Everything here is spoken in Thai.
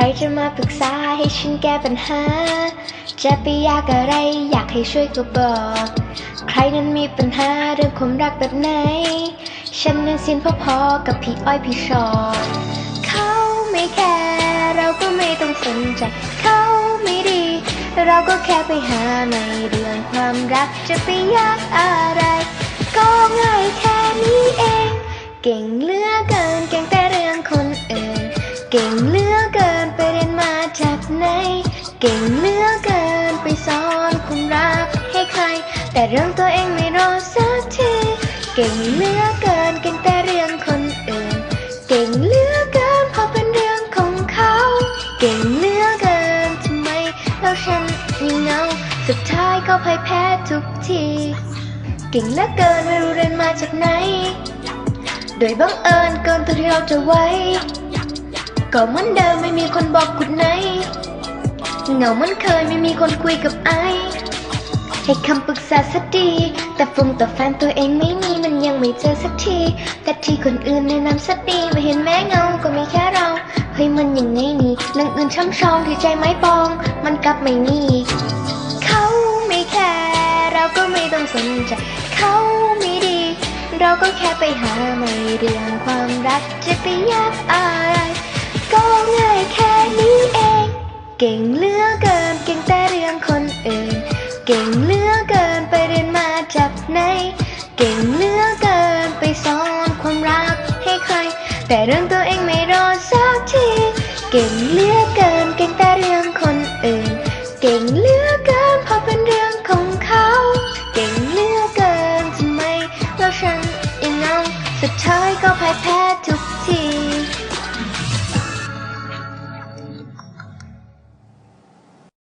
รจะมาปรึกษาให้ฉันแก้ปัญหา จะไปยากอะไรอยากให้ช่วยก็บอก ใครนั้นมีปัญหาเรื่องความรักแบบไหน ฉันนั้นสิ้นพอๆกับพี่อ้อยพี่ชอเขาไม่แคร์เราก็ไม่ต้องสนใจเขาไม่ดี เราก็แค่ไปหาไม่เรื่องความรักจะไปยากอะไร ก็ง่ายแค่นี้เอง เก่งเหลือเกินเก่งแต่เรื่องคนอื่น เก่งเหลือเกินไปเกไหน เก่งเลือเกินไปสอนความรักให้ใคร แต่เรื่องตัวเองไม่รอสักที เก่งเลือเกินเก่งแต่เรื่องคนอื่น เก่งเลือเกินพราะเป็นเรื่องของเขา เก่งเลือเกินทำไมแล้วฉันยังเงาสุดท้ายก็พ่ายแพ้ทุกที เก่งเลือเกินไม่รู้เรียนมาจากไหน โดยบังเอิญเกินตัวที่เราจะไว้ ก็เหมือนเดิมไม่มีคนบอกกุดไหน เหงาเหมือนเคยไม่มีคนคุยกับไอ ให้คำปรึกษาสักดี แต่ฟงต่อแฟนตัวเองไม่มีมันยังไม่เจอสักที แต่ที่คนอื่นแนะนำสักดีไม่เห็นแม้เงาก็มีแค่เรา เฮ้ยมันยังไงนี่เรื่องอื่นช่ำชองที่ใจไม้ปอง มันกลับไม่มีเขาไม่แคร์เราก็ไม่ต้องสนใจเขาไม่ดี เราก็แค่ไปหาไม่เรื่องความรักจะไปยากอะไร เก่งเลือเกิน เก่งแต่เรื่องคนอื่น เก่งเลือเกินไปเรียนมาจากไหน เก่งเลือเกินไปสอนความรักให้ใคร แต่เรื่องตัวเองไม่รอสักที เก่งเลือเกิน เก่งแต่เรื่องคนอื่น เก่งเลือเกินเพราะเป็นเรื่องของเขา เก่งเลือเกินทำไมแล้วฉันยังเงาสุดท้ายก็พ่ายแพ้